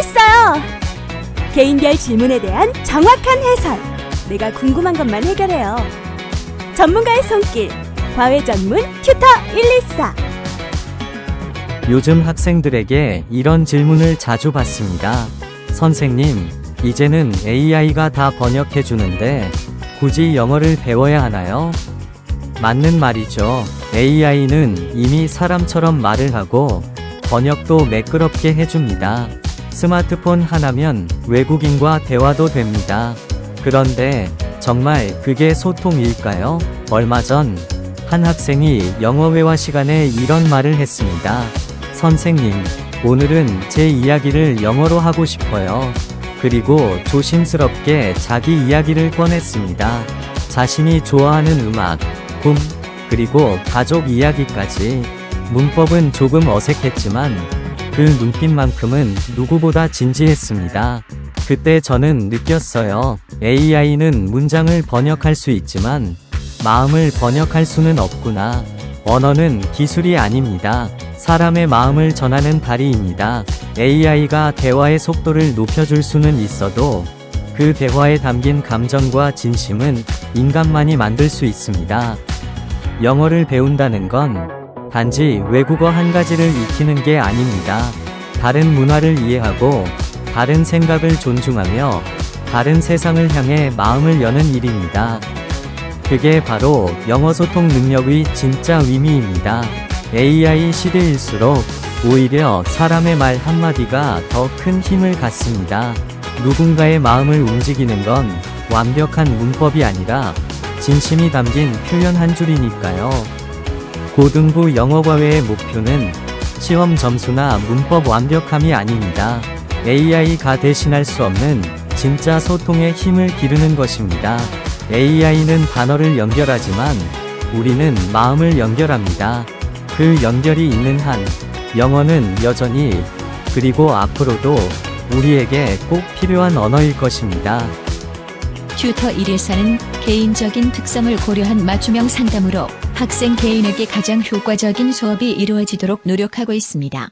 있어요. 개인별 질문에 대한 정확한 해설. 내가 궁금한 것만 해결해요. 전문가의 손길. 과외 전문 튜터 114. 요즘 학생들에게 이런 질문을 자주 받습니다. 선생님, 이제는 AI가 다 번역해 주는데 굳이 영어를 배워야 하나요? 맞는 말이죠. AI는 이미 사람처럼 말을 하고 번역도 매끄럽게 해줍니다. 스마트폰 하나면 외국인과 대화도 됩니다. 그런데 정말 그게 소통일까요? 얼마 전 한 학생이 영어 회화 시간에 이런 말을 했습니다. 선생님, 오늘은 제 이야기를 영어로 하고 싶어요. 그리고 조심스럽게 자기 이야기를 꺼냈습니다. 자신이 좋아하는 음악, 꿈, 그리고 가족 이야기까지. 문법은 조금 어색했지만 그 눈빛만큼은 누구보다 진지했습니다. 그때 저는 느꼈어요. AI는 문장을 번역할 수 있지만 마음을 번역할 수는 없구나. 언어는 기술이 아닙니다. 사람의 마음을 전하는 다리입니다. AI가 대화의 속도를 높여줄 수는 있어도 그 대화에 담긴 감정과 진심은 인간만이 만들 수 있습니다. 영어를 배운다는 건 단지 외국어 한 가지를 익히는 게 아닙니다. 다른 문화를 이해하고 다른 생각을 존중하며 다른 세상을 향해 마음을 여는 일입니다. 그게 바로 영어 소통 능력의 진짜 의미입니다. AI 시대일수록 오히려 사람의 말 한마디가 더 큰 힘을 갖습니다. 누군가의 마음을 움직이는 건 완벽한 문법이 아니라 진심이 담긴 표현 한 줄이니까요. 고등부 영어과외의 목표는 시험 점수나 문법 완벽함이 아닙니다. AI가 대신할 수 없는 진짜 소통의 힘을 기르는 것입니다. AI는 단어를 연결하지만 우리는 마음을 연결합니다. 그 연결이 있는 한 영어는 여전히 그리고 앞으로도 우리에게 꼭 필요한 언어일 것입니다. 튜터 114는 개인적인 특성을 고려한 맞춤형 상담으로 학생 개인에게 가장 효과적인 수업이 이루어지도록 노력하고 있습니다.